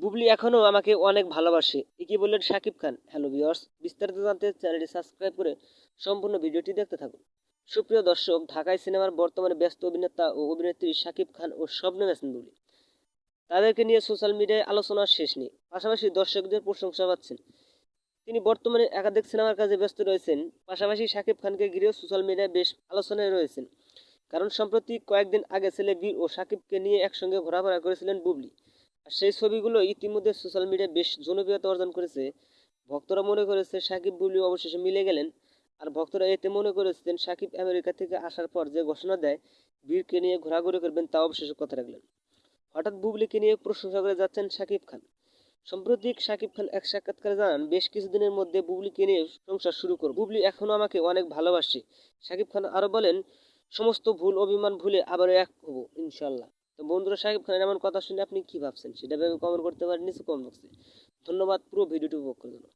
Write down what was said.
বুবলি এখনও আমাকে অনেক ভালোবাসে। একই বললেন শাকিব খান। হ্যালো ভিওর্স বিস্তারিত জানতে চ্যানেলটি সাবস্ক্রাইব করে সম্পূর্ণ ভিডিওটি দেখতে থাকুন। সুপ্রিয় দর্শক, ঢাকায় সিনেমার বর্তমানে ব্যস্ত অভিনেতা ও অভিনেত্রী শাকিব খান ও শবনম হাসান বুবলি। তাদেরকে নিয়ে সোশ্যাল মিডিয়ায় আলোচনার শেষ নেই। পাশাপাশি দর্শকদের প্রশংসা পাচ্ছেন। তিনি বর্তমানে একাধিক সিনেমার কাজে ব্যস্ত রয়েছেন। পাশাপাশি শাকিব খানকে ঘিরেও সোশ্যাল মিডিয়ায় বেশ আলোচনায় রয়েছেন। কারণ সম্প্রতি কয়েকদিন আগে ছেলে বীর ও শাকিবকে নিয়ে একসঙ্গে ঘোরাফেরা করেছিলেন বুবলি। সেই ছবিগুলো ইতিমধ্যে সোশ্যাল মিডিয়ায় বেশ জনপ্রিয়তা অর্জন করেছে। ভক্তরা মনে করেছে সাকিব বুবলি অবশেষে মিলে গেলেন। আর ভক্তরা এতে মনে করেছেন, সাকিব আমেরিকা থেকে আসার পর যে ঘোষণা দেয় বীরকে নিয়ে ঘোরাঘুরি করবেন তা অবশেষে কথা রাখলেন। হঠাৎ বুবলিকে নিয়ে প্রশংসা করে যাচ্ছেন সাকিব খান। সম্প্রতি সাকিব খান এক সাক্ষাৎকারে জানান, বেশ কিছুদিনের মধ্যে বুবলিকে নিয়ে সংসার শুরু করব। বুবলি এখনও আমাকে অনেক ভালোবাসে। সাকিব খান আরও বলেন, সমস্ত ভুল, অভিমান ভুলে আবারও এক হব ইনশাল্লাহ বন্ধুরা সাহেব, খানের এমন কথা শুনে আপনি কি ভাবছেন? সেটা ভেবে কমেন্ট করতে পারেন নিচে কমেন্ট ধন্যবাদ, পুরো ভিডিওটি উপভোগ করার জন্য।